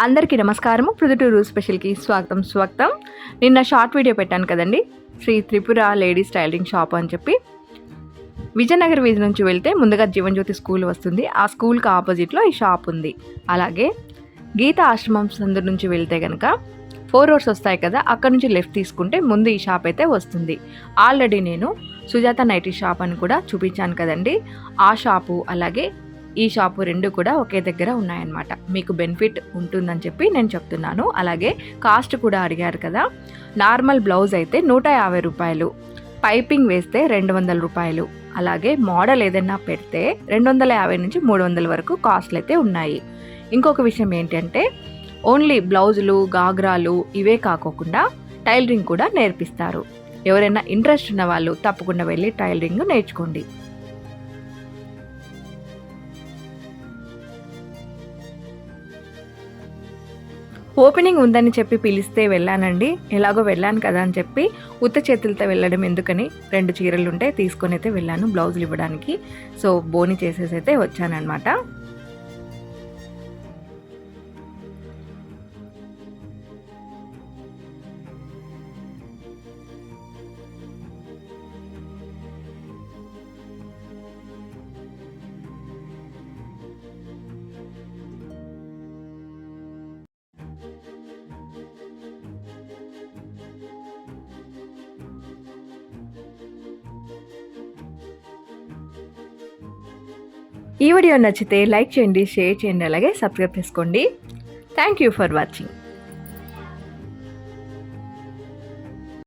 అందరికీ నమస్కారము. ప్రొద్దుటూరు స్పెషల్కి స్వాగతం స్వాగతం. నిన్న షార్ట్ వీడియో పెట్టాను కదండి. Sri Tripura ladies tailoring shop అని చెప్పి. విజయనగర్ వీధి నుంచి వెళ్తే ముందుగా జీవన్జ్యోతి స్కూల్ వస్తుంది. ఆ స్కూల్కి ఆపోజిట్లో ఈ షాప్ ఉంది. అలాగే గీత ఆశ్రమం సందు నుంచి వెళ్తే కనుక ఫోర్ రోడ్స్ వస్తాయి కదా అక్కడ నుంచి లెఫ్ట్ తీసుకుంటే ముందు ఈ షాప్ అయితే వస్తుంది. ఆల్రెడీ నేను సుజాత నైటీ షాప్ అని కూడా చూపించాను కదండి. ఆ షాపు అలాగే ఈ షాపు రెండు కూడా ఒకే దగ్గర ఉన్నాయన్నమాట. మీకు బెనిఫిట్ ఉంటుందని చెప్పి నేను చెప్తున్నాను. అలాగే కాస్ట్ కూడా అడిగారు కదా. నార్మల్ బ్లౌజ్ అయితే నూట యాభై రూపాయలు. పైపింగ్ వేస్తే రెండు వందల రూపాయలు. అలాగే మోడల్ ఏదైనా పెడితే రెండు వందల యాభై నుంచి మూడు వందల వరకు కాస్ట్లు అయితే ఉన్నాయి. ఇంకొక విషయం ఏంటంటే ఓన్లీ బ్లౌజులు గాగ్రాలు ఇవే కాకోకుండా టైలరింగ్ కూడా నేర్పిస్తారు. ఎవరైనా ఇంట్రెస్ట్ ఉన్న వాళ్ళు తప్పకుండా వెళ్ళి టైలరింగ్ నేర్చుకోండి. ఓపెనింగ్ ఉందని చెప్పి పిలిస్తే వెళ్ళానండి. ఎలాగో వెళ్ళాను కదా అని చెప్పి ఉత్త చేతులతో వెళ్ళడం ఎందుకని రెండు చీరలు ఉంటే తీసుకొని అయితే వెళ్ళాను బ్లౌజులు ఇవ్వడానికి. సో బోని చేసేసి అయితే వచ్చానమాట ఈ వీడియో నచ్చితే లైక్ చేయండి షేర్ చేయండి అలాగే సబ్స్క్రైబ్ చేసుకోండి. Thank you for watching